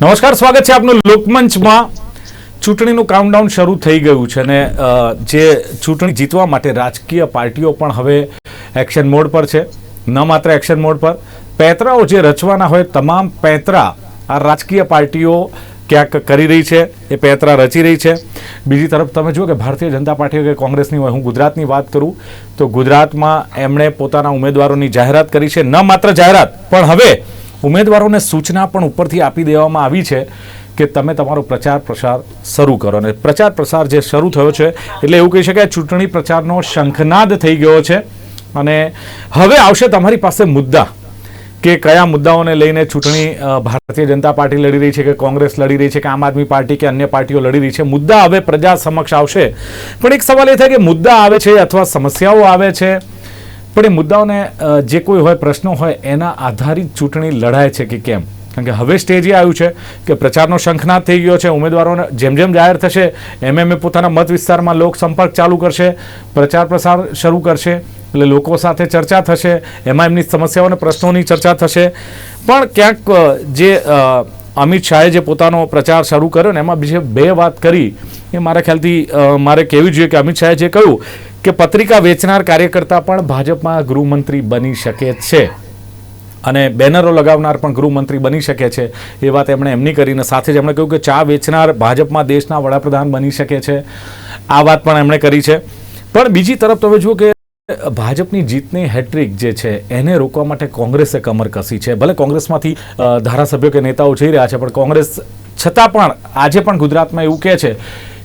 નમસ્કાર, સ્વાગત છે આપનું લોકમંચમાં. ચૂંટણીનું કાઉન્ટડાઉન શરૂ થઈ ગયું છે અને જે ચૂંટણી જીતવા માટે રાજકીય પાર્ટીઓ પણ હવે એક્શન મોડ પર છે. ન માત્ર એક્શન મોડ પર, પેંતરાઓ જે રચવાના હોય, તમામ પેંતરા આ રાજકીય પાર્ટીઓ ક્યાંક કરી રહી છે, એ પેંતરા રચી રહી છે. બીજી તરફ તમે જુઓ કે ભારતીય જનતા પાર્ટી કે કોંગ્રેસની હોય, હું ગુજરાતની વાત કરું, તો ગુજરાતમાં એમણે પોતાના ઉમેદવારોની જાહેરાત કરી છે. ન માત્ર જાહેરાત, પણ હવે ઉમેદવારોને સૂચના પણ ઉપરથી આપી દેવામાં આવી છે કે તમે તમારો પ્રચાર પ્રસાર શરૂ કરો. અને પ્રચાર પ્રસાર જે શરૂ થયો છે, એટલે એવું કહી શકાય ચૂંટણી પ્રચારનો શંખનાદ થઈ ગયો છે. અને હવે આવશે તમારી પાસે મુદ્દા કે કયા મુદ્દાઓને લઈને ચૂંટણી ભારતીય જનતા પાર્ટી લડી રહી છે કે કોંગ્રેસ લડી રહી છે કે આમ આદમી પાર્ટી કે અન્ય પાર્ટીઓ લડી રહી છે. મુદ્દા હવે પ્રજા સમક્ષ આવશે. પણ એક સવાલ એ થાય કે મુદ્દા આવે છે અથવા સમસ્યાઓ આવે છે? પણ એ મુદ્દાઓને જે કોઈ હોય, પ્રશ્નો હોય, એના આધારિત ચૂંટણી લડાય છે કે કેમ? કારણ કે હવે સ્ટેજ એ આવ્યું છે કે પ્રચારનો શંખનાદ થઈ ગયો છે, ઉમેદવારોને જેમ જેમ જાહેર થશે, એમ એમ એ પોતાના મત વિસ્તારમાં લોક સંપર્ક ચાલુ કરશે, પ્રચાર પ્રસાર શરૂ કરશે, એટલે લોકો સાથે ચર્ચા થશે, એમાં એમની સમસ્યાઓ અને પ્રશ્નોની ચર્ચા થશે. પણ ક્યાંક જે અમિત શાહે જે પોતાનો પ્રચાર શરૂ કર્યો ને, એમાં બીજે બે વાત કરી એ મારા ખ્યાલથી મારે કહેવી જોઈએ કે અમિત શાહે જે કહ્યું કે પત્રિકા વેચનાર કાર્યકર્તા પણ ભાજપમાં ગૃહમંત્રી બની શકે છે અને બેનરો લગાવનાર પણ ગૃહમંત્રી બની શકે છે. એ વાત એમણે એમની કરીને સાથે જ એમણે કહ્યું કે ચા વેચનાર ભાજપમાં દેશના વડાપ્રધાન બની શકે છે. આ વાત પણ એમણે કરી છે. પણ બીજી તરફ તમે જુઓ કે ભાજપની જીતની હેટ્રિક જે છે, એને રોકવા માટે કોંગ્રેસે કમર કસી છે. ભલે કોંગ્રેસમાંથી ધારાસભ્યો કે નેતાઓ જઈ રહ્યા છે, પણ કોંગ્રેસ છતાં પણ આજે પણ ગુજરાતમાં એવું કહે છે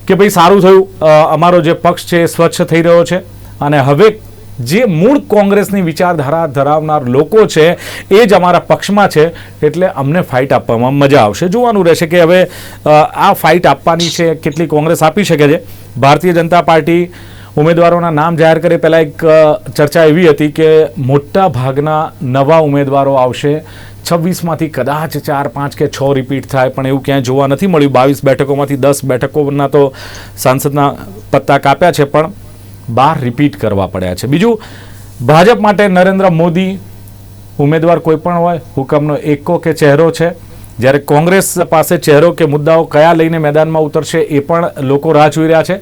કે ભાઈ સારું થયું અમારો જે પક્ષ છે એ સ્વચ્છ થઈ રહ્યો છે. અને હવે જે મૂળ કોંગ્રેસની વિચારધારા ધરાવનાર લોકો છે, એ જ અમારા પક્ષમાં છે, એટલે અમને ફાઇટ આપવામાં મજા આવશે. જોવાનું રહેશે કે હવે આ ફાઇટ આપવાની છે, કેટલી કોંગ્રેસ આપી શકે છે. ભારતીય જનતા પાર્ટી ઉમેદવારોના નામ જાહેર કરે, પહેલાં એક ચર્ચા એવી હતી કે મોટા ભાગના નવા ઉમેદવારો આવશે છવ્વીસમાંથી કદાચ ચાર, પાંચ કે છ રિપીટ થાય, પણ એવું ક્યાંય જોવા નથી મળ્યું. બાવીસ બેઠકોમાંથી દસ બેઠકોના તો સાંસદના પત્તા કાપ્યા છે, પણ બાર રિપીટ કરવા પડ્યા છે. બીજું, ભાજપ માટે નરેન્દ્ર મોદી ઉમેદવાર કોઈ પણ હોય, હુકમનો એકો કે ચહેરો છે. જ્યારે કોંગ્રેસ પાસે ચહેરો કે મુદ્દાઓ કયા લઈને મેદાનમાં ઉતરશે એ પણ લોકો રાહ જોઈ રહ્યા છે.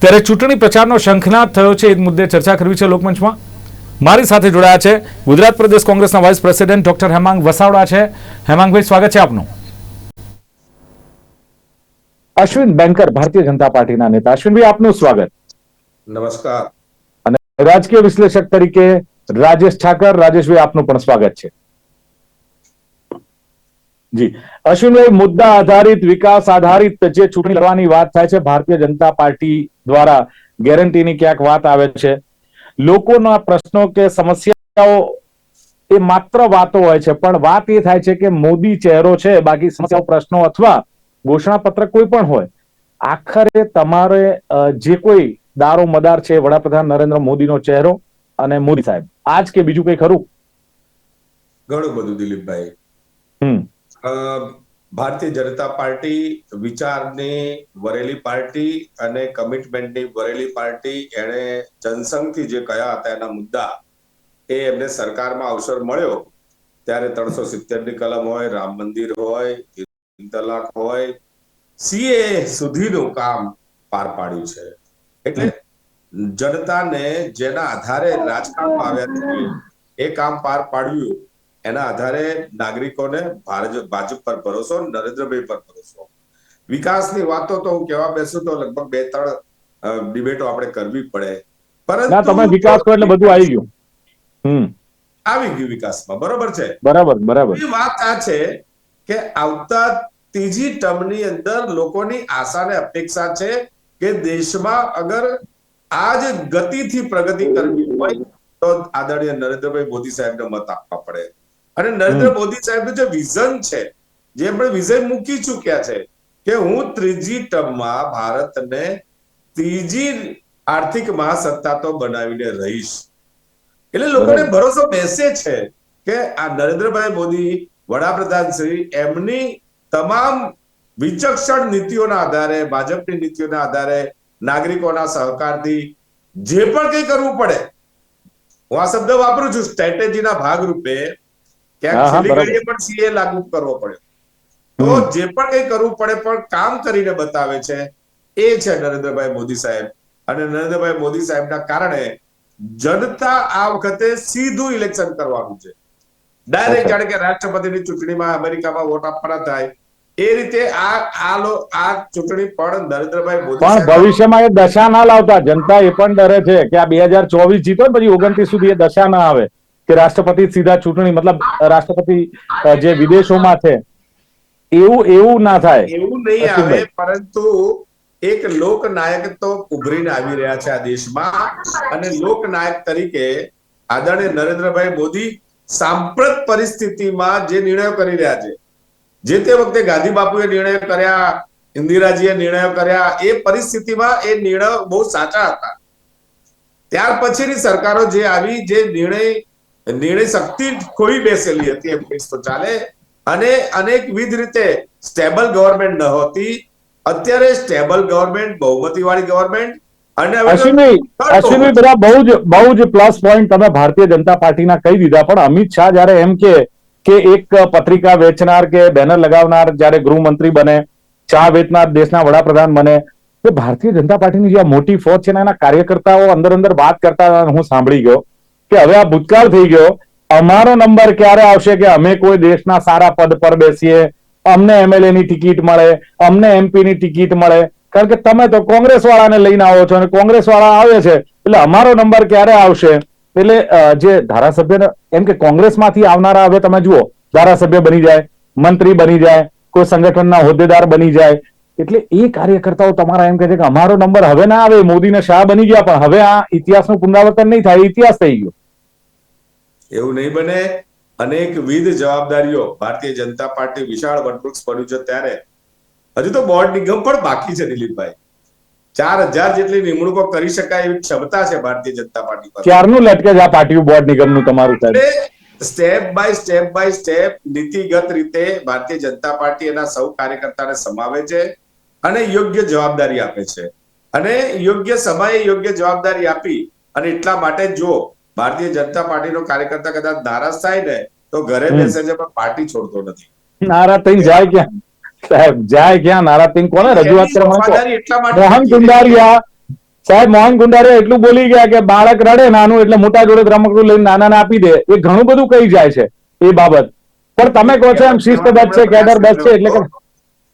ત્યારે ચૂંટણી પ્રચારનો શંખનાદ થયો છે, એ મુદ્દે ચર્ચા કરવી છે લોકમંચમાં. મારી સાથે જોડાયા છે ગુજરાત પ્રદેશ કોંગ્રેસના vice president doctor Hemang Vasavada છે. હેમાંગભાઈ સ્વાગત છે આપનું. અશ્વિન બેન્કર ભારતીય જનતા પાર્ટીના નેતા. અશ્વિનભાઈ આપનું સ્વાગત. નમસ્કાર. અને રાજકીય વિશ્લેષક તરીકે રાજેશ ઠાકર રાજેશભાઈ આપનું પણ સ્વાગત છે. જી. અશ્વિનભાઈ મુદ્દા આધારિત વિકાસ આધારિત જે ચૂંટણી લડવાની વાત થાય છે ભારતીય જનતા પાર્ટી દ્વારા ગેરંટીની ક્યાંક વાત આવે છે. લોકોના પ્રશ્નો કે સમસ્યાઓ એ માત્ર વાતો હોય છે પણ વાત એ થાય છે કે મોદી ચહેરો છે બાકી સમસ્યાઓ પ્રશ્નો અથવા ઘોષણાપત્ર કોઈ પણ હોય. આખરે તમારે જે કોઈ દારો મદાર છે વડાપ્રધાન નરેન્દ્ર મોદીનો ચહેરો અને મોદી સાહેબ. આજ કે બીજું કઈ ખરું? ઘણું બધું દિલીપભાઈ. હમ. ભારતીય જનતા પાર્ટી વિચારની વરેલી પાર્ટી અને કમિટમેન્ટની વરેલી પાર્ટી એણે જનસંઘથી જે કયા હતા એના મુદ્દા એ એમને સરકારમાં અવસર મળ્યો. ત્યારે ત્રણસો સિત્તેરની કલમ હોય, રામ મંદિર હોય તલાક હોય, સીએ સુધીનું કામ પાર પાડ્યું છે. એટલે જનતાને જેના આધારે રાજકારણમાં આવ્યા છે, એ કામ પાર પાડ્યું. એના આધારે નાગરિકોને ભાજપ ભાજપ પર ભરોસો નરેન્દ્રભાઈ પર ભરોસો. વિકાસની વાતો તો હું કહેવા બેસું તો લગભગ બે ત્રણ ડિબેટો આપણે કરવી પડે. પરંતુ તમે વિકાસ કરો એટલે બધું આવી ગયું. હમ. આવી ગયું વિકાસમાં બરોબર છે? બરાબર બરાબર. વાત આ છે કે આવતા ત્રીજી ટર્મની અંદર લોકોની આશા ને અપેક્ષા છે કે દેશમાં અગર આ જ ગતિથી પ્રગતિ કરવી હોય તો આદરણીય નરેન્દ્રભાઈ મોદી સાહેબને મત આપવા પડે. અને નરેન્દ્ર મોદી સાહેબનું જે વિઝન છે જે આપણે વિઝન મૂકી ચૂક્યા છે કે હું ત્રીજી ટર્મમાં ભારતને ત્રીજી આર્થિક મહાસત્તા તો બનાવીને રહીશ. એટલે લોકોને ભરોસો બેસે છે કે આ નરેન્દ્રભાઈ મોદી વડાપ્રધાન શ્રી એમની તમામ વિચક્ષણ નીતિઓના આધારે ભાજપની નીતિઓના આધારે નાગરિકોના સહકારથી જે પણ કંઈ કરવું પડે હું આ શબ્દ વાપરું છું સ્ટ્રેટેજીના ભાગરૂપે ક્યાંક છેલ્લી ઘડીએ પણ સીએ લાગુ કરવો પડ્યો. તો જે પણ કંઈ કરવું પડે પણ કામ કરીને બતાવે છે એ છે નરેન્દ્રભાઈ મોદી સાહેબ. અને નરેન્દ્રભાઈ મોદી સાહેબના કારણે જનતા આ વખતે સીધું ઇલેક્શન કરવાનું છે. ડાયરેક્ટ જાણે કે રાષ્ટ્રપતિની ચૂંટણીમાં અમેરિકામાં વોટ આપવાના થાય. એ રીતે આ આ લો આ ચૂંટણી પણ નરેન્દ્રભાઈ મોદી પણ ભવિષ્યમાં એ દશા ના લાવતા જનતા એ પણ ડરે છે કે આ બે હજાર ચોવીસ જીતો ને પછી ઓગણત્રીસ સુધી એ દશા ના આવે. કે રાષ્ટ્રપતિ સીધા ચૂંટણી મતલબ રાષ્ટ્રપતિ જે વિદેશોમાં છે એવું એવું ના થાય. એવું નહીં આવે પરંતુ એક લોકનાયક તો ઉભરીને આવી રહ્યા છે આ દેશમાં. અને લોકનાયક તરીકે આદરણીય નરેન્દ્રભાઈ મોદી સાંપ્રત પરિસ્થિતિમાં જે નિર્ણયો કરી રહ્યા છે જે તે વખતે ગાંધી બાપુએ નિર્ણયો કર્યા ઇન્દિરાજીએ નિર્ણયો કર્યા એ પરિસ્થિતિમાં એ નિર્ણયો બહુ સાચા હતા. ત્યાર પછીની સરકારો જે આવી જે નિર્ણય નિર્ણય શક્તિ ખોઈ બેસેલી હતી એમ કહીશ તો ચાલે. અને અનેકવિધ રીતે સ્ટેબલ ગવર્મેન્ટ નહોતી અત્યારે સ્ટેબલ ગવર્મેન્ટ બહુમતી વાળી ગવર્મેન્ટ અને અશ્વિનભાઈ બધા બહુ જ બહુ જ પ્લસ પોઈન્ટ તમે ભારતીય જનતા પાર્ટીના કહી દીધા. પણ અમિત શાહ જયારે એમ કે કે એક પત્રિકા વેચનાર કે બેનર લગાવનાર જયારે ગૃહમંત્રી બને ચા વેચનાર દેશના વડાપ્રધાન બને તો ભારતીય જનતા પાર્ટીની જે આ મોટી ફોજ છે ને એના કાર્યકર્તાઓ અંદર અંદર વાત કરતા હું સાંભળી ગયો. કે હવે આ ભૂતકાળ થઈ ગયો, અમારો નંબર ક્યારે આવશે કે અમે કોઈ દેશના સારા પદ પર બેસીએ, અમને એમએલએ ની ટિકિટ મળે, અમને એમપી ની ટિકિટ મળે? કારણ કે તમે તો કોંગ્રેસ વાળાને લઈને આવો છો અને કોંગ્રેસ વાળા આવે છે, એટલે અમારો નંબર ક્યારે આવશે? એટલે જે ધારાસભ્ય એમ કે કોંગ્રેસમાંથી આવનારા, હવે તમે જુઓ, ધારાસભ્ય બની જાય, મંત્રી બની જાય, કોઈ સંગઠનના હોદ્દેદાર બની જાય એટલે એ કાર્યકર્તાઓ તમારા એમ કહે છે કે અમારો નંબર હવે ના આવે મોદીને શાહ બની ગયા પણ હવે આ ઇતિહાસનું પુનરાવર્તન નહીં થાય ઇતિહાસ થઈ ગયો. એવું નહીં બને. અનેકવિધ જવાબદારીઓ ભારતીય જનતા પાર્ટી વિશાળ વટવૃક્ષ પડ્યું છે ત્યારે. હજુ તો બોર્ડ નિગમ પણ બાકી છે દિલીપભાઈ. ચાર હજાર જેટલી નિમણૂકો કરી શકાય એવી ક્ષમતા છે ભારતીય જનતા પાર્ટી પાસે ક્યારનું લટકે આ પાર્ટી બોર્ડ નિગમનું તમારું સાહેબ? Step by step by step નીતિગત રીતે ભારતીય જનતા પાર્ટી એના સૌ કાર્યકર્તાને સમાવે છે. અને યોગ્ય જવાબદારી આપે છે. અને યોગ્ય સમયે યોગ્ય જવાબદારી આપી અને એટલા માટે જો ભારતીય જનતા પાર્ટીનો કાર્યકર્તા કદાચ નારાજ થાય ને તો ઘરે બેસે છે પણ પાર્ટી છોડતો નથી. નારાજ થઈને જાય ક્યાં? સાહેબ જાય ક્યાં? નારાજ થઈને કોને રજૂઆત કરવા મોહન કુંડારિયા સાહેબ મોહન ગુંડારિયા એટલું બોલી ગયા કે બાળક રડે નાનું એટલે મોટા જોડે રમકડું લઈને નાનાને આપી દે. એ ઘણું બધું કહી જાય છે એ બાબત. પણ તમે કહો છો એમ શિસ્તબદ્ધ છે કેડરબદ્ધ છે એટલે કે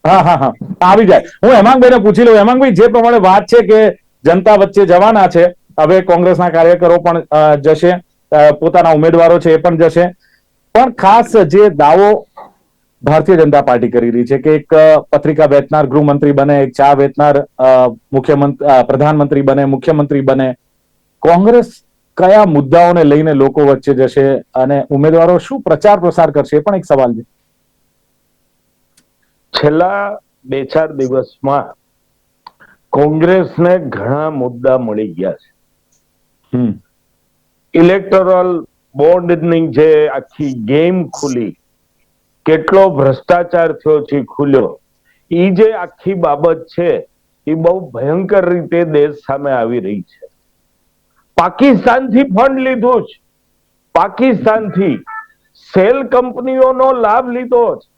હા હા હા. આવી જાય. હું હેમાંગભાઈને પૂછી લઉં. હેમાંગભાઈ, જે પ્રમાણે વાત છે કે જનતા વચ્ચે જવાના છે, હવે કોંગ્રેસના કાર્યકરો પણ જશે પોતાના ઉમેદવારો છે એ પણ જશે. પણ ખાસ જે દાવો ભારતીય જનતા પાર્ટી કરી રહી છે કે એક પત્રિકા વેચનાર ગૃહમંત્રી બને, એક ચા વેચનાર મુખ્યમંત્રી પ્રધાનમંત્રી બને, મુખ્યમંત્રી બને. કોંગ્રેસ કયા મુદ્દાઓને લઈને લોકો વચ્ચે જશે અને ઉમેદવારો શું પ્રચાર પ્રસાર કરશે એ પણ એક સવાલ છે. છેલ્લા બે ચાર દિવસમાં કોંગ્રેસને ઘણા મુદ્દા મળી ગયા છે. ઇલેક્ટોરલ બોન્ડની જે આખી ગેમ ખુલી કેટલો ભ્રષ્ટાચાર થયો છે ખુલ્યો એ જે આખી બાબત છે એ બહુ ભયંકર રીતે દેશ સામે આવી રહી છે. પાકિસ્તાનથી ફંડ લીધું છે પાકિસ્તાનથી સેલ કંપનીઓનો લાભ લીધો છે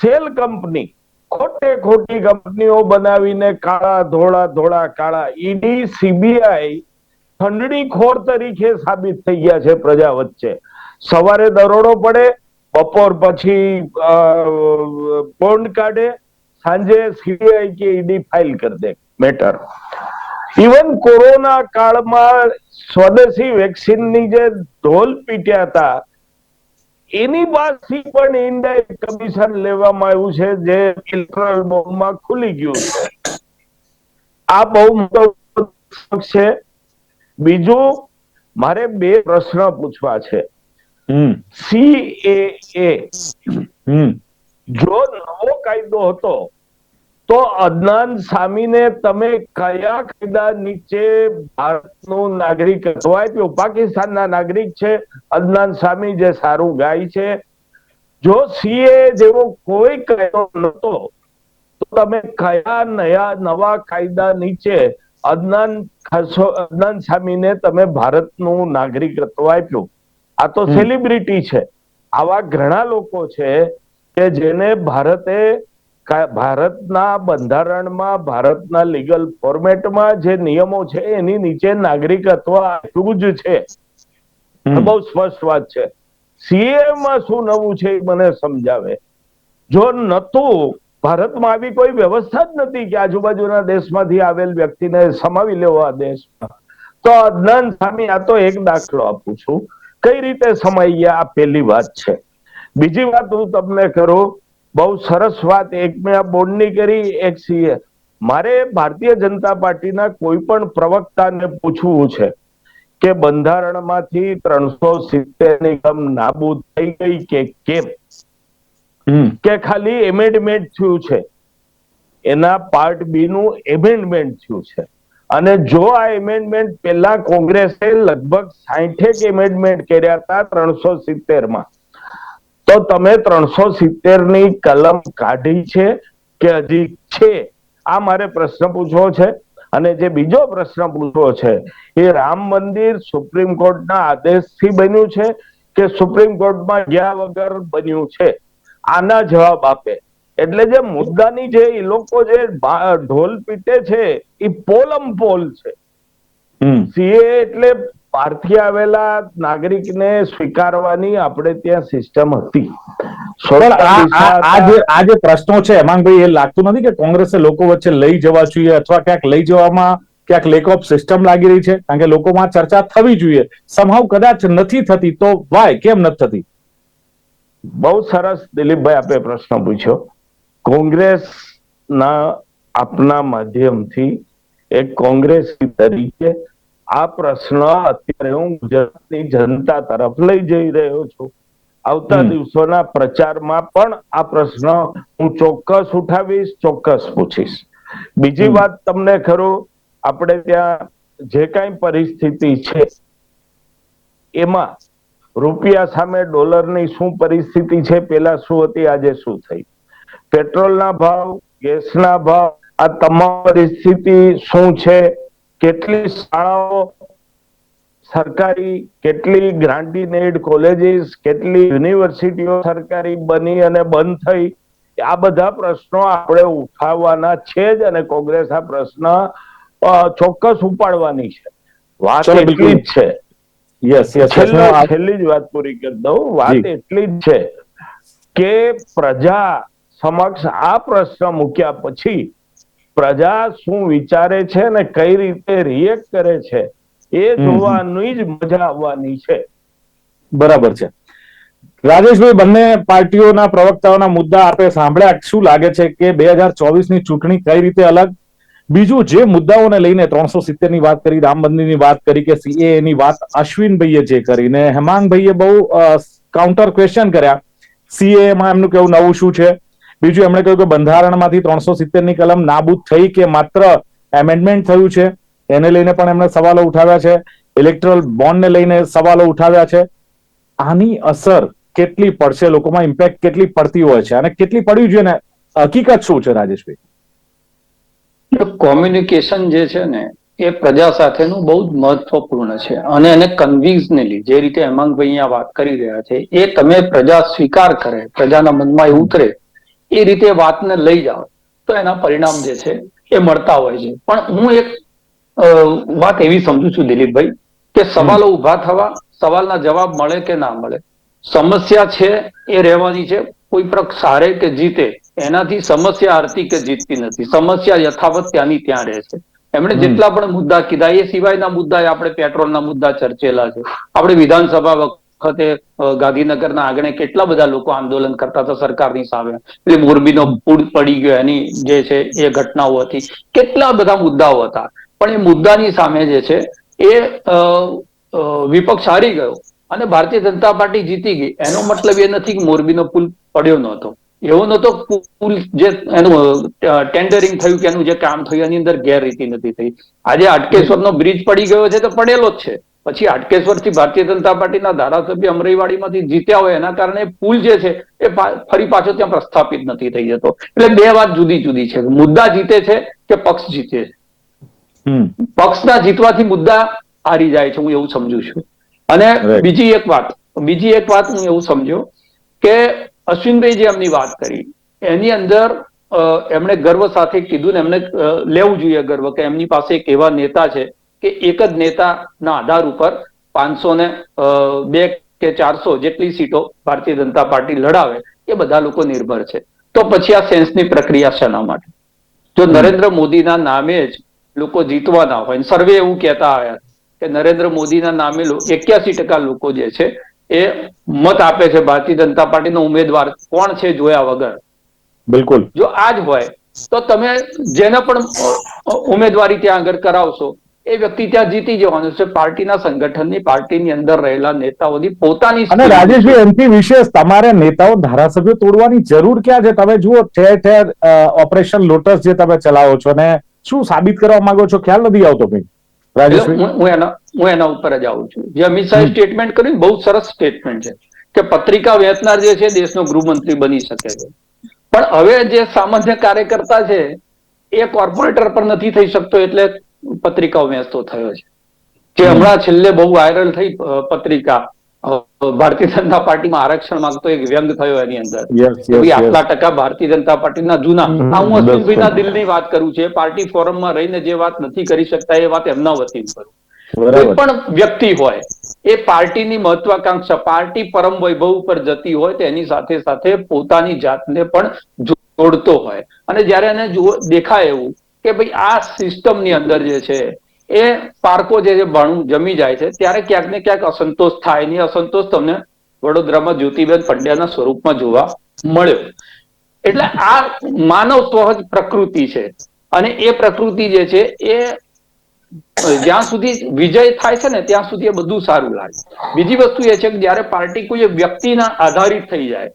સેલ કંપની, ખોટે ખોટી કંપનીઓ બનાવીને કાળા ધોળા ધોળા કાળા ઈડી, સીબીઆઈ ખંડણીખોર તરીકે સાબિત થઈ ગયા છે પ્રજા વચ્ચે. સવારે દરોડો પડે, બપોર પછી બોન્ડ કાઢે, સાંજે સીબીઆઈ કે ઈડી ફાઇલ કરી દે મેટર. ઇવન કોરોના કાળમાં સ્વદેશી વેક્સિનની જે ઢોલ પીટ્યા હતા એની પાસથી પણ ઇનડાયરેક્ટ કમિશન લેવામાં આવ્યું છે જે ઇલેક્ટ્રલ બોન્ડમાં ખુલી ગયું છે. આ બહુ મોટો છે. બીજું મારે બે પ્રશ્ન પૂછવા છે. સી હમ. જો નવો કાયદો હતો તો અદનાન સામીને તમે કયા કાયદા નીચે ભારતનો નાગરિક અથવા આપ્યું પાકિસ્તાનના નાગરિક છે અદનાન સામી જે સારું ગાય છે. જો સીએ જેવો કોઈ કાયદો નતો તો તમે કયા નયા નવા કાયદા નીચે અદનાન ખસો અદનાન સામીને તમે ભારતનું નાગરિકત્વ આપ્યું? આ તો સેલિબ્રિટી છે. આવા ઘણા લોકો છે કે જેને ભારતે ભારતના બંધારણમાં ભારતના લીગલ ફોર્મેટમાં જે નિયમો છે એની નીચે નાગરિકત્વ આટલું જ છે. બહુ સ્પષ્ટ વાત છે. સીએ માં શું નવું છે એ મને સમજાવે. જો નતું ભારતમાં આવી કોઈ વ્યવસ્થા જ નથી કે આજુબાજુના દેશમાંથી આવેલ વ્યક્તિને સમાવી લેવો આ દેશમાં. તો અદનાન સામે આ તો એક દાખલો આપું છું. કઈ રીતે સમાઈ ગયા આ પહેલી વાત છે. બીજી વાત હું તમને કરું. બહુ સરસ વાત એક મેં આ બોર્ડની કરી એક સીએ. મારે ભારતીય જનતા પાર્ટીના કોઈ પણ પ્રવક્તાને પૂછવું છે કે બંધારણમાંથી ત્રણસો સિત્તેર નિગમ નાબૂદ થઈ ગઈ કે કેમ? કે ખાલી એમેન્ડમેન્ટ થયું છે? એના પાર્ટ બી નું એમેન્ડમેન્ટ થયું છે. અને જો આ એમેન્ડમેન્ટ પહેલા કોંગ્રેસે લગભગ સાઠેક એમેન્ડમેન્ટ કર્યા હતા ત્રણસો સિત્તેરમાં તો તમે ત્રણસો સિત્તેરની કલમ કાઢી છે કે હજી છે? આ મારે પ્રશ્ન પૂછવો છે. અને જે બીજો પ્રશ્ન પૂછવો છે એ રામ મંદિર સુપ્રીમ કોર્ટના આદેશથી બન્યું છે કે સુપ્રીમ કોર્ટમાં ગયા વગર બન્યું છે? આના જવાબ આપે. એટલે જે મુદ્દાની જે એ લોકો જે ઢોલ પીટે છે એ પોલમ પોલ છે. સીએ એટલે બહારથી આવેલા નાગરિકને સ્વીકારવાની આપણે ત્યાં સિસ્ટમ હતી. આ જે પ્રશ્નો છે હેમાંગભાઈ એ લાગતું નથી કે કોંગ્રેસે લોકો વચ્ચે લઈ જવા જોઈએ અથવા ક્યાંક લઈ જવામાં ક્યાંક લેક ઓફ સિસ્ટમ લાગી રહી છે? કારણ કે લોકોમાં ચર્ચા થવી જોઈએ. સમહાવ કદાચ નથી થતી તો વાય કેમ નથી થતી? બહુ સરસ દિલીપભાઈ આપે પ્રશ્ન પૂછ્યો. કોંગ્રેસ ના આપના માધ્યમથી એક કોંગ્રેસી તરીકે આ પ્રશ્ન અત્યારે હું ગુજરાતની જનતા તરફ લઈ જઈ રહ્યો છું. આવતા દિવસોના પ્રચારમાં પણ આ પ્રશ્ન હું ચોક્કસ ઉઠાવીશ ચોક્કસ પૂછીશ. બીજી વાત તમને ખરું આપણે ત્યાં જે કાંઈ પરિસ્થિતિ છે એમાં રૂપિયા સામે ડોલરની શું પરિસ્થિતિ છે પેલા શું હતી આજે શું થઈ? પેટ્રોલના ભાવ ગેસના ભાવ આ તમામ પરિસ્થિતિ શું છે કેટલી શાળાઓ સરકારી કેટલી ગ્રાન્ટી એડ કોલેજીસ કેટલી યુનિવર્સિટીઓ સરકારી બની અને બંધ થઈ? આ બધા પ્રશ્નો આપણે ઉઠાવવાના છે જ અને કોંગ્રેસ આ પ્રશ્ન ચોક્કસ ઉપાડવાની છે. વાત એટલી જ છે. યસ યસ છેલ્લી જ વાત પૂરી કરી દઉં. વાત એટલી જ છે કે પ્રજા સમક્ષ આ પ્રશ્ન મૂક્યા પછી પ્રજા શું વિચારે છે ને કઈ રીતે રિએક્ટ કરે છે એ જોવાની જ મજા આવવાની છે. બરાબર છે. રાજેશભાઈ બંને પાર્ટીઓના પ્રવક્તાઓના મુદ્દા આપણે સાંભળ્યા. શું લાગે છે કે બે હજાર ચોવીસની ચૂંટણી કઈ રીતે અલગ? બીજું જે મુદ્દાઓને લઈને ત્રણસો સિત્તેરની વાત કરી રામ મંદિરની વાત કરી કે સીએ ની વાત અશ્વિનભાઈએ જે કરીને હેમાંગભાઈએ બહુ કાઉન્ટર ક્વેશ્ચન કર્યા. સીએ માં એમનું કેવું નવું શું છે? બીજું એમણે કહ્યું કે બંધારણમાંથી ત્રણસો સિત્તેરની કલમ નાબૂદ થઈ કે માત્ર એમેન્ડમેન્ટ થયું છે, એને લઈને પણ એમણે સવાલો ઉઠાવ્યા છે. ઇલેક્ટ્રલ બોન્ડને લઈને સવાલો ઉઠાવ્યા છે. આની અસર કેટલી પડશે? લોકોમાં ઇમ્પેક્ટ કેટલી પડતી હોય છે? અને કેટલી પડવી જોઈએ ને? હકીકત શું છે, રાજેશભાઈ? કોમ્યુનિકેશન જે છે ને, એ પ્રજા સાથેનું બહુ જ મહત્વપૂર્ણ છે. અને એને કન્વિન્સનેલી જે રીતે હેમાંગભાઈ અહીંયા વાત કરી રહ્યા છે, એ તમે પ્રજા સ્વીકાર કરે, પ્રજાના મનમાં એ ઉતરે એ રીતે વાતને લઈ જાઓ. તો એના પરિણામ જે છે એ મળતા હોય છે. પણ હું એક વાત એવી સમજુ છું દિલીપભાઈ કે સવાલો ઊભા થવા સવાલના જવાબ મળે કે ના મળે સમસ્યા છે એ રહેવાની છે. કોઈ પ્રક સારે કે જીતે એનાથી સમસ્યા હારતી કે જીતતી નથી. સમસ્યા યથાવત ત્યાંની ત્યાં રહે છે. એમણે જેટલા પણ મુદ્દા કીધા એ સિવાયના મુદ્દા આપણે પેટ્રોલના મુદ્દા ચર્ચેલા છે. આપણે વિધાનસભા વખતે ગાંધીનગરના આગળ કેટલા બધા લોકો આંદોલન કરતા હતા સરકારની સામે. એટલે મોરબીનો પુલ પડી ગયો, એની જે છે, એ ઘટનાઓ હતી. કેટલા બધા મુદ્દાઓ હતા. પણ એ મુદ્દાની સામે જે છે, એ વિપક્ષ હારી ગયો. અને ભારતીય જનતા પાર્ટી જીતી ગઈ. એનો મતલબ એ નથી કે મોરબીનો પુલ પડ્યો નહોતો. એવો નતો પુલ જે એનું ટેન્ડરિંગ થયું કે એનું જે કામ થયું એની અંદર ગેરરીતિ નથી થઈ. આજે હાટકેશ્વરનો બ્રિજ પડી ગયો છે તો પડેલો જ છે. પછી હાટકેશ્વરથી ભારતીય જનતા પાર્ટીના ધારાસભ્ય અમરેવાડીમાંથી જીત્યા હોય એના કારણે પુલ જે છે એ ફરી પાછો ત્યાં પ્રસ્થાપિત નથી થઈ જતો. એટલે બે વાત જુદી જુદી છે. મુદ્દા જીતે છે કે પક્ષ જીતે છે? હમ. પક્ષના જીતવાથી મુદ્દા હારી જાય છે હું એવું સમજુ છું. અને બીજી એક વાત બીજી એક વાત હું એવું સમજ્યો કે અશ્વિનભાઈ જે એમની વાત કરી એની અંદર એમણે ગર્વ સાથે કીધું ને એમને લેવું જોઈએ ગર્વ કે એમની પાસે એક એવા નેતા છે કે એક જ નેતાના આધાર ઉપર પાંચસો ને બે કે ચારસો જેટલી સીટો ભારતીય જનતા પાર્ટી લડાવે એ બધા લોકો નિર્ભર છે. તો પછી આ સેન્સની પ્રક્રિયા શેના માટે? જો નરેન્દ્ર મોદીના નામે જ લોકો જીતવાના હોય સર્વે એવું કહેતા આવ્યા કે નરેન્દ્ર મોદીના નામે એક્યાસી ટકા લોકો જે છે એ મત આપે છે ભારતીય જનતા પાર્ટીનો ઉમેદવાર કોણ છે જોયા વગર? બિલકુલ. જો આ જ હોય તો તમે જેને પણ ઉમેદવારી ત્યાં આગળ કરાવશો એ વ્યક્તિ ત્યાં જીતી જવાનું છે. પાર્ટીના સંગઠનની પાર્ટીની અંદર રહેલા નેતાઓની પોતાની અને રાજેશભાઈ એમથી વિશેષ તમારે નેતાઓ ધારાસભ્યો તોડવાની જરૂર ક્યાં છે? તમે જુઓ ઠેર ઠેર ઓપરેશન લોટસ જે તમે ચલાવો છો ને શું સાબિત કરવા માંગો છો? ખ્યાલ નથી આવતો ભાઈ હું એના હું એના ઉપર જ આવું છું. જે અમિત શાહે સ્ટેટમેન્ટ કર્યું બહુ સરસ સ્ટેટમેન્ટ છે કે પત્રિકા વેચનાર જે છે દેશનો ગૃહમંત્રી બની શકે છે. પણ હવે જે સામાન્ય કાર્યકર્તા છે એ કોર્પોરેટર પર નથી થઈ શકતો એટલે પત્રિકાઓ વેચતો થયો છે. જે હમણાં છેલ્લે બહુ વાયરલ થઈ પત્રિકા ભારતીય જનતા પાર્ટીમાં આરક્ષણ માંગતો એક વ્યંગ થયો એની અંદર. આટલા ટકા ભારતીય જનતા પાર્ટીના જૂના. આ હું અશ્વિનભાઈના. દિલની વાત કરું છું. પાર્ટી ફોરમમાં રહીને જે વાત નથી કરી શકતા એ વાત એમના વતી કરું. કોઈ પણ વ્યક્તિ હોય એ પાર્ટીની મહત્વાકાંક્ષા પાર્ટી પરમ વૈભવ ઉપર જતી હોય તો એની સાથે સાથે પોતાની જાતને પણ જોડતો હોય. અને જ્યારે એને દેખાય એવું કે ભાઈ આ સિસ્ટમની અંદર જે છે એ પારકો જે ભાણું જમી જાય છે, ત્યારે ક્યાંક ને ક્યાંક અસંતોષ થાય ને અસંતોષ તમને વડોદરામાં જ્યોતિબેન પંડ્યાના સ્વરૂપમાં જોવા મળ્યો. એટલે આ માનવ સહજ પ્રકૃતિ છે અને એ પ્રકૃતિ જે છે એ જ્યાં સુધી વિજય થાય છે ને ત્યાં સુધી એ બધું સારું લાગે. બીજી વસ્તુ એ છે કે જ્યારે પાર્ટી કોઈ વ્યક્તિના આધારિત થઈ જાય,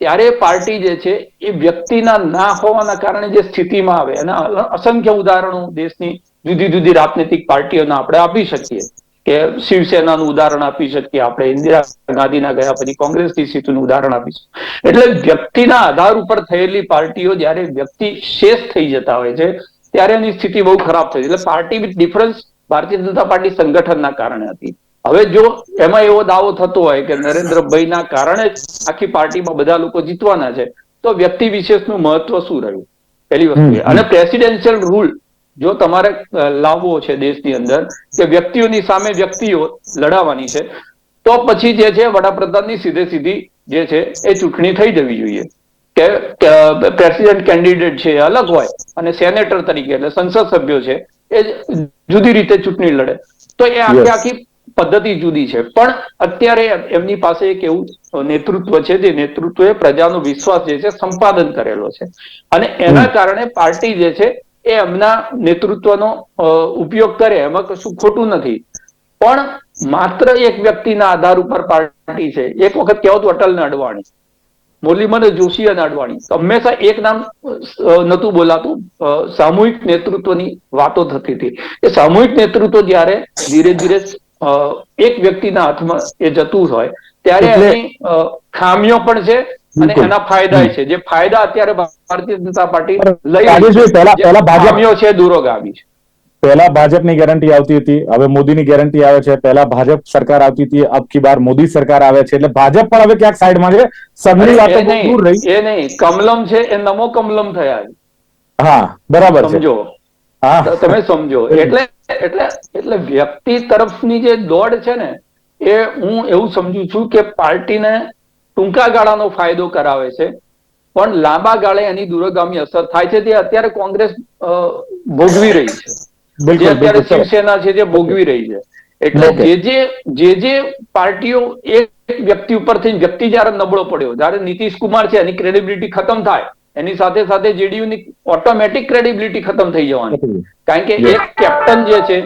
ત્યારે પાર્ટી જે છે એ વ્યક્તિના ના હોવાના કારણે જે સ્થિતિમાં આવે એના અસંખ્ય ઉદાહરણો દેશની જુદી જુદી રાજનીતિક પાર્ટીઓને આપણે આપી શકીએ. કે શિવસેનાનું ઉદાહરણ આપી શકીએ આપણે ઇન્દિરા ગાંધીના ગયા પછી કોંગ્રેસની સીટનું ઉદાહરણ આપીશું. એટલે વ્યક્તિના આધાર ઉપર થયેલી પાર્ટીઓ જ્યારે વ્યક્તિ શેષ થઈ જતા હોય છે ત્યારે એની સ્થિતિ બહુ ખરાબ થઈ એટલે party with difference Bharatiya Janata party સંગઠનના કારણે હતી. હવે જો એમાં એવો દાવો થતો હોય કે નરેન્દ્રભાઈના કારણે જ આખી પાર્ટીમાં બધા લોકો જીતવાના છે તો વ્યક્તિ વિશેષનું મહત્વ શું રહ્યું? પહેલી વસ્તુ અને પ્રેસિડેન્શિયલ રૂલ જો તમારે લાવવો છે દેશની અંદર કે વ્યક્તિઓની સામે વ્યક્તિઓ લડાવવાની છે તો પછી જે છે વડાપ્રધાનની સીધે સીધી જે છે એ ચૂંટણી થઈ જવી જોઈએ. કે પ્રેસિડેન્ટ કેન્ડિડેટ છે અલગ હોય અને સેનેટર તરીકે એટલે સંસદ સભ્યો છે એ જુદી રીતે ચૂંટણી લડે. તો એ આખી આખી પદ્ધતિ જુદી છે. પણ અત્યારે એમની પાસે એક એવું નેતૃત્વ છે જે નેતૃત્વએ પ્રજાનો વિશ્વાસ જે છે સંપાદન કરેલો છે. અને એના કારણે પાર્ટી જે છે એ એમના નેતૃત્વનો ઉપયોગ કરે એમાં કશું ખોટું નથી. પણ માત્ર એક વ્યક્તિના આધાર ઉપર પાર્ટી છે. એક વખત કહેવત અટલ ને અડવાણી. મુરલીમન જોશી અને અડવાણી. હંમેશા એક નામ નતું બોલાતું. સામૂહિક નેતૃત્વની વાતો થતી હતી. એ સામૂહિક નેતૃત્વ જ્યારે ધીરે ધીરે એક વ્યક્તિના હાથમાં એ જતું હોય ત્યારે એની ખામીઓ પણ છે અને એના ફાયદા છે. જે ફાયદા અત્યારે ભારતીય જનતા પાર્ટી લઈ. પહેલા- પહેલા ભાજપ- છે દૂરોગામી છે. પહેલા ભાજપની ગેરંટી આવતી હતી હવે મોદીની ગેરંટી આવે છે. પહેલા ભાજપ સરકાર આવતી હતી અબ કી બાર મોદી સરકાર આવે છે. એટલે ભાજપ પણ હવે ક્યાંક સાઈડમાં છે. સંઘની વાતો દૂર રહી. એ નહીં. કમલમ છે એ નમો કમલમ થયા હા બરાબર સમજો. હા. તમે સમજો. એટલે એટલે એટલે વ્યક્તિ તરફની જે દોડ છે ને એ હું એવું સમજુ છું કે પાર્ટીને ટૂંકા ગાળાનો ફાયદો કરાવે છે. પણ લાંબા ગાળે એની દૂરગામી અસર થાય છે તે અત્યારે કોંગ્રેસ ભોગવી રહી છે. જે અત્યારે શિવસેના છે જે ભોગવી રહી છે. એટલે જે જે જે જે પાર્ટીઓ એક વ્યક્તિ ઉપરથી વ્યક્તિ જયારે નબળો પડ્યો જયારે નીતિશ કુમાર છે એની ક્રેડિબિલિટી ખતમ થાય એની સાથે સાથે જેડીયુ ની ઓટોમેટિક ક્રેડિબિલિટી ખતમ થઈ જવાની. કારણ કે એક કેપ્ટન જે છે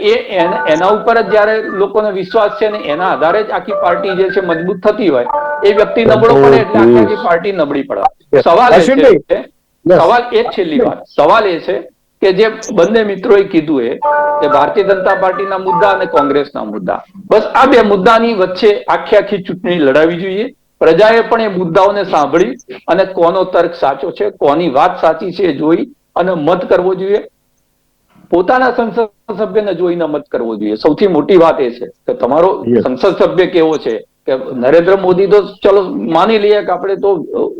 એ એન- ઉપર જ જયારે લોકોને વિશ્વાસ છે ને એના આધારે જ આખી પાર્ટી જે છે મજબૂત થતી હોય એ વ્યક્તિ નબળો પડે એટલે આખી આખી પાર્ટી નબળી પડે. સવાલ એ છે સવાલ એ જ છેલ્લી વાત. સવાલ એ છે કે જે બંને મિત્રોએ કીધું એ કે ભારતીય જનતા પાર્ટીના મુદ્દા અને કોંગ્રેસના મુદ્દા. બસ આ બે મુદ્દાની વચ્ચે આખી આખી ચૂંટણી લડાવી જોઈએ. પ્રજાએ પણ એ મુદ્દાઓને સાંભળી અને કોનો તર્ક સાચો છે કોની વાત સાચી છે એ જોઈ અને મત કરવો જોઈએ. પોતાના સંસદ સભ્યને જોઈને મત કરવો જોઈએ. સૌથી મોટી વાત એ છે કે તમારો સંસદ સભ્ય કેવો છે કે નરેન્દ્ર મોદી તો ચલો માની લઈએ કે આપણે તો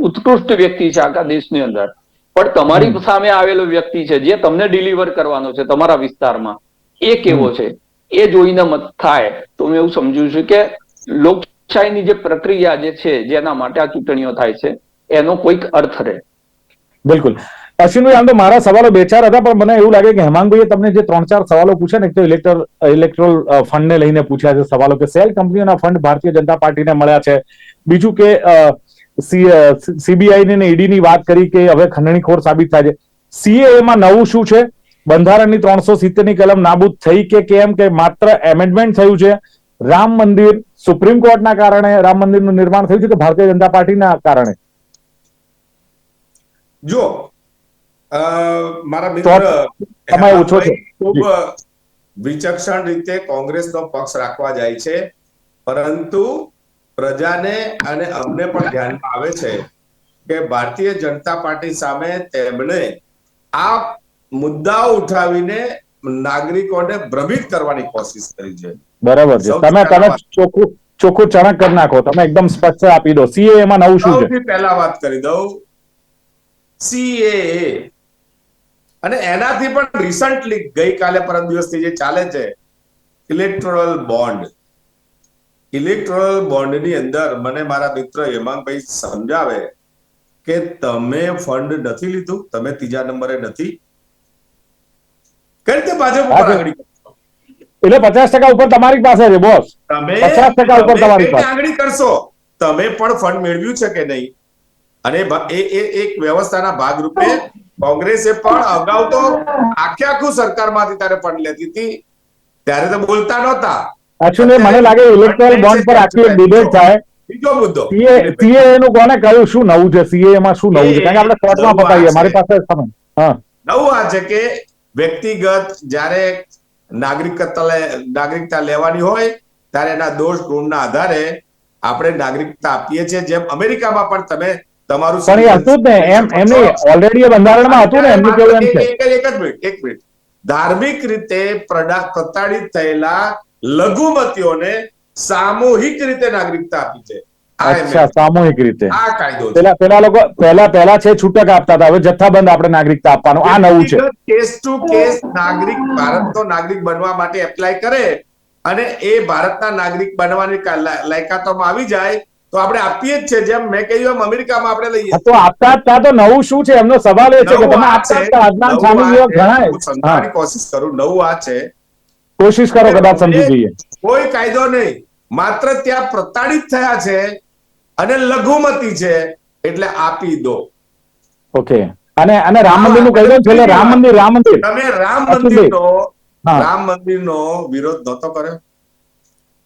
ઉત્કૃષ્ટ વ્યક્તિ છે આખા દેશની અંદર. પણ તમારી સામે આવેલો વ્યક્તિ છે જે તમને ડિલિવર કરવાનો છે તમારા વિસ્તારમાં એ કેવો છે? એ જોઈને મત થાય. તો હું એવું સમજુ છું કે લોકશાહીની જે પ્રક્રિયા જે છે જેના માટે આ ચૂંટણીઓ થાય છે એનો કોઈક અર્થ રહે. બિલકુલ. અશ્વિનભાઈ, આમ તો મારા સવાલો બે ચાર હતા, પણ મને એવું લાગે કે હેમાંગભાઈએ તમને જે ત્રણ ચાર સવાલો પૂછ્યા ને તો ઇલેક્ટર ઇલેક્ટ્રોલ ફંડને લઈને પૂછ્યા છે સવાલો કે સેલ કંપનીઓના ફંડ ભારતીય જનતા પાર્ટીને મળ્યા છે. બીજું કે સીબીઆઈ ને ઈડી ની વાત કરી કે હવે ખંડણીખોર સાબિત થાય છે. સીએ માં નવું શું છે? બંધારણની ત્રણસો સિત્તેરની કલમ નાબૂદ થઈ કે કેમ કે માત્ર એમેન્ડમેન્ટ થયું છે. રામ મંદિર સુપ્રીમ કોર્ટના કારણે, રામ મંદિરનું નિર્માણ થયું છે કે ભારતીય જનતા પાર્ટીના કારણે? જો મારા મિત્ર સમય ઓછો છે. ખૂબ વિચક્ષણ રીતે કોંગ્રેસનો પક્ષ રાખવા જાય છે પરંતુ પ્રજાને અને અમને પણ ધ્યાનમાં આવે છે કે ભારતીય જનતા પાર્ટી સામે તેમણે આ મુદ્દાઓ ઉઠાવીને નાગરિકોને ભ્રમિત કરવાની કોશિશ કરી છે. બરાબર છે. તમે તમે ચોખ્ખું ચોખ્ખું ચણક કરી નાખો. તમે એકદમ સ્પષ્ટ આપી દો. સીએ એમાં નવું શું છે? પહેલા વાત કરી દઉં. સીએએ અને એનાથી પણ રિસન્ટલી ગઈકાલે પરમ દિવસથી જે ચાલે છે ઇલેક્ટોરલ બોન્ડ ઇલેક્ટોરલ બોન્ડની અંદર મને મારા મિત્ર હેમાંગભાઈ સમજાવે કે તમે ફંડ નથી લીધું તમે ત્રીજા નંબરે નથી. કઈ રીતે ભાજપ એટલે પચાસ ટકા ઉપર તમારી પાસે છે બોસ. તમે 50% ઉપર તમારી પાસે. આંગળી કરશો? તમે પણ ફંડ મેળવ્યું છે કે નહીં? અને એ એ એક વ્યવસ્થાના ભાગરૂપે કોંગ્રેસે પણ અગાઉ તો આખે આખું સરકારમાંથી તારે ફંડ લેતી હતી. ત્યારે તો બોલતા નહોતા. એકચ્યુઅલી મને લાગે ઇલેક્ટ્રોલ બોન્ડ પર આખી એક ડિબેટ થાય. બીજો મુદ્દો. સીએ સીએ નું કોને કહ્યું? શું નવું છે? સીએ માં શું નવું છે? કારણ કે આપણે કોર્ટમાં આ પતાવીએ છે. મારી પાસે સમય હા. નવું આ છે કે વ્યક્તિગત જ્યારે નાગરિકતા નાગરિકતા લેવાની હોય ત્યારે એના દોષ ગુણના આધારે આપણે નાગરિકતા આપીએ છીએ. જેમ અમેરિકામાં પણ તમે તમારું પણ એ હતું જ ને એમ એમને ઓલરેડી બંધારણમાં હતું ને એમનું કેવું એમ છે. એક જ- એક જ મિનિટ એક મિનિટ. ધાર્મિક રીતે પ્રતાડિત થયેલા લઘુમતીઓને સામૂહિક રીતે નાગરિકતા આપી છે. અચ્છા સામૂહિક રીતે. આ કાયદો પેલા પેલા લોકો પેલા પેલા છે છૂટક આપતા હતા. હવે જથ્થાબંધ આપણે નાગરિકતા આપવાનું. આ નવું છે. કેસ ટુ કેસ નાગરિક ભારતનો નાગરિક બનવા માટે એપ્લાય કરે અને એ ભારતના નાગરિક બનવાની લાયકાતોમાં આવી જાય તો આપણે આપીએ જ છે જેમ મેં કહ્યું એમ અમેરિકામાં આપણે લઈએ. તો આપતા આપતા તો નવું શું છે? એમનો સવાલ એ છે કે તમે આપતા આપતા અદનાન સામી જેવા ઘણા સમજાવવાની કોશિશ કરું નવું આ છે. કોશિશ કરો કદાચ સમજી જઈએ. કોઈ કાયદો નહીં માત્ર ત્યાં પ્રતાડિત થયા છે અને લઘુમતી છે એટલે આપી દો. ઓકે. અને અને રામ મંદિરનું કહી દો એટલે રામ મંદિર રામ મંદિર. તમે રામ મંદિર નો રામ મંદિર નો વિરોધ નતો કર્યો.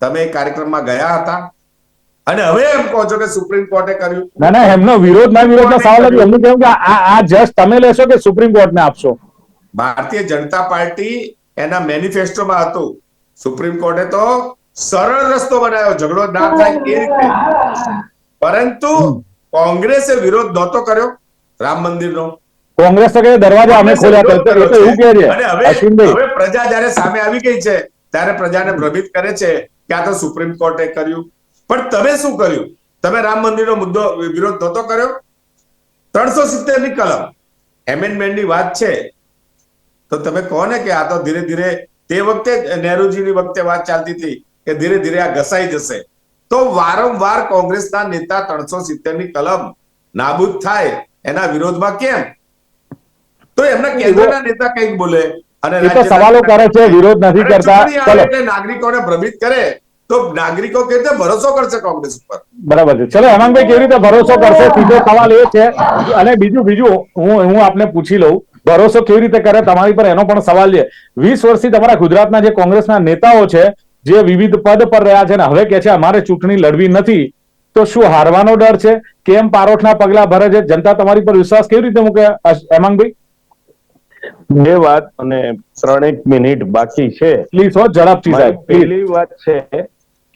તમે કાર્યક્રમમાં ગયા હતા? અને હવે એમ કહો છો કે સુપ્રીમ કોર્ટે કર્યું. ના ના એમનો વિરોધ ના વિરોધ નો સવાલ નથી. એમનું કેવું કે આ આ જસ્ટ તમે લેશો કે સુપ્રીમ કોર્ટને આપશો? ભારતીય જનતા પાર્ટી એના મેનિફેસ્ટોમાં હતું. સુપ્રીમ કોર્ટે તો સરળ રસ્તો બનાવ્યો. ઝઘડો ના થાય એ રીતે. પરંતુ કોંગ્રેસે વિરોધ નહોતો કર્યો. રામ મંદિરનો. કોંગ્રેસ તો કહે દરવાજા અમે ખોલ્યા વિરોધ તો એ તો એવું કહે છે. અશ્વિનભાઈ. હવે પ્રજા જ્યારે સામે આવી ગઈ છે ત્યારે પ્રજાને ભ્રમિત કરે છે કે આ તો સુપ્રીમ કોર્ટે કર્યું. પણ તમે શું કર્યું? તમે રામ મંદિરનો મુદ્દો વિરોધ નહોતો કર્યો? ત્રણસો સિત્તેરની કલમ. એમેન્ડમેન્ટની વાત છે. તો તમે કહો ને કે આ તો ધીરે ધીરે તે વખતે નહેરુજીની વખતે વાત ચાલતી હતી કે ધીરે ધીરે આ ઘસાઈ જશે. તો વારંવાર કોંગ્રેસના નેતા ત્રણસો સિત્તેરની કલમ નાબૂદ થાય એના વિરોધમાં કેમ? તો એમના કેન્દ્રના નેતા કંઈક બોલે અને સવાલો કરે છે વિરોધ નથી કરતા. એટલે નાગરિકોને ભ્રમિત કરે. તો નાગરિકો કેવી રીતે ભરોસો કરશે કોંગ્રેસ ઉપર. બરાબર છે. ચલો હેમાંગભાઈ કેવી રીતે ભરોસો કરશે? સીધો સવાલ એ છે. અને બીજું બીજું હું હું આપને પૂછી લઉં. ભરોસો કેવી રીતે કરે તમારી પર? એનો પણ સવાલ છે. વીસ વર્ષથી તમારા ગુજરાતના જે કોંગ્રેસના નેતાઓ છે જે વિવિધ પદ પર રહ્યા છે ને હવે કે છે અમારે ચૂંટણી લડવી નથી. તો શું હારવાનો ડર છે? કેમ પારોઠના પગલા ભરે છે? જનતા તમારી પર વિશ્વાસ કેવી રીતે મૂકે? હેમાંગભાઈ? બે વાત અને ત્રણેક મિનિટ બાકી છે. પ્લીઝ હો ઝડપથી સાહેબ. પહેલી વાત છે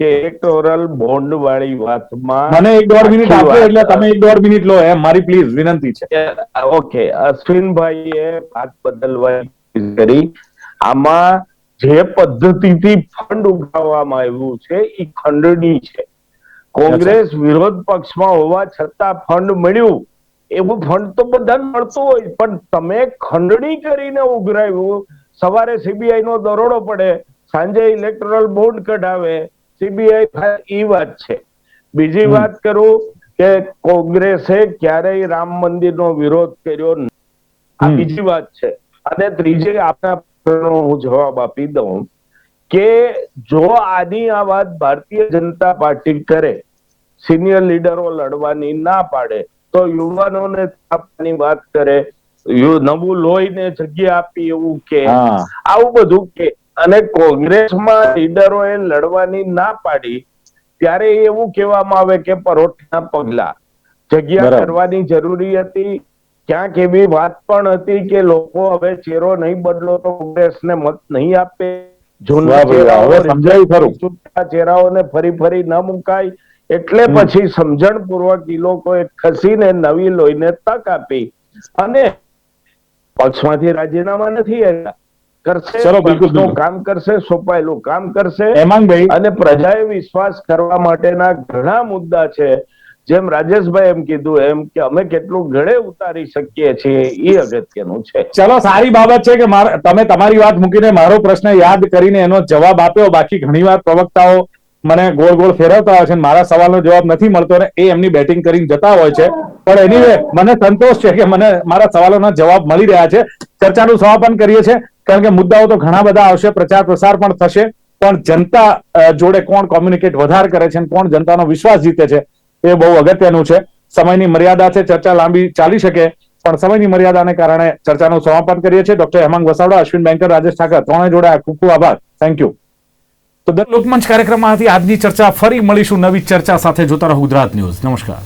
કે ઇલેક્ટોરલ બોન્ડ વાળી વાતમાં મને એક દોઢ મિનિટ આપો એટલે તમે એક દોઢ મિનિટ લો એમ મારી પ્લીઝ વિનંતી છે. ઓકે અશ્વિનભાઈએ વાત બદલવાની કરી. આમાં જે પદ્ધતિથી ફંડ ઉઠાવવામાં આવ્યું છે એ ખંડની છે. કોંગ્રેસ વિરોધ પક્ષમાં હોવા છતાં ફંડ મળ્યું. એવું ફંડ તો બધાને મળતું હોય પણ તમે ખંડણી કરીને ઉઘરાવ્યું. સવારે સીબીઆઈ નો દરોડો પડે સાંજે ઇલેક્ટોરલ બોન્ડ કઢાવે સીબીઆઈ ઈ વાત છે. બીજી વાત કરું કે કોંગ્રેસે ક્યારેય રામ મંદિરનો વિરોધ કર્યો આ બીજી વાત છે. અને ત્રીજી આપના હું જવાબ આપી દઉં કે જો આની આ વાત ભારતીય જનતા પાર્ટી કરે સિનિયર લીડરો લડવાની ના પાડે તો યુવાનોને આપવાની વાત કરે નવું લોહીને જગ્યા આપી એવું કે આવું બધું કે. અને કોંગ્રેસમાં લીડરોએ લડવાની ના પાડી ત્યારે એવું કહેવામાં આવે કે પરોઠના પગલા. જગ્યા કરવાની જરૂરી હતી. ક્યાંક એવી વાત પણ હતી કે લોકો હવે ચહેરો નહીં બદલો તો કોંગ્રેસને મત નહીં આપે. જૂના ચહેરાઓને ફરી ફરી ન મુકાય. એટલે પછી સમજણ પૂર્વક ઈ લોકોએ ખસીને નવી લોહીને તક આપી. અને પક્ષમાંથી રાજીનામા નથી આવ્યા કરશે ચલો, બિલકુલ, કામ કરશે સોંપાયેલું કામ કરશે. હેમાંગભાઈ અને પ્રજાએ વિશ્વાસ કરવા માટેના ઘણા મુદ્દા છે. જેમ રાજેશભાઈ એમ કીધું એમ કે અમે કેટલું ગળે ઉતારી શકીએ છીએ એ અગત્યનું છે. ચલો સારી બાબત છે કે તમે તમારી વાત મૂકીને મારો પ્રશ્ન યાદ કરીને એનો જવાબ આપ્યો. બાકી ઘણી વાર પ્રવક્તાઓ મને ગોળ ગોળ ફેરવતા હોય છે મારા સવાલનો જવાબ નથી મળતો ને એ એમની બેટિંગ કરીને જતા હોય છે. પણ એની મને સંતોષ છે કે મને મારા સવાલોના જવાબ મળી રહ્યા છે. ચર્ચાનું સમાપન કરીએ છીએ. કારણ કે મુદ્દાઓ તો ઘણા બધા આવશે, પ્રચાર પ્રસાર પણ થશે, પણ જનતા જોડે કોણ કોમ્યુનિકેટ વધારે કરે છે કોણ જનતાનો વિશ્વાસ જીતે છે, એ બહુ અગત્યનું છે. સમયની મર્યાદા છે, ચર્ચા લાંબી ચાલી શકે, પણ સમયની મર્યાદાને કારણે ચર્ચાનું સમાપન કરીએ છીએ. ડોક્ટર હેમાંગ વસાવડા, અશ્વિન બેંકર રાજેશ ઠાકર ત્રણે જોડાયા ખૂબ ખૂબ આભાર. થેન્ક યુ તો દર લોકમંચ કાર્યક્રમમાંથી આજની ચર્ચા ફરી મળીશું. નવી ચર્ચા સાથે જોતા રહો ગુજરાત ન્યૂઝ. નમસ્કાર.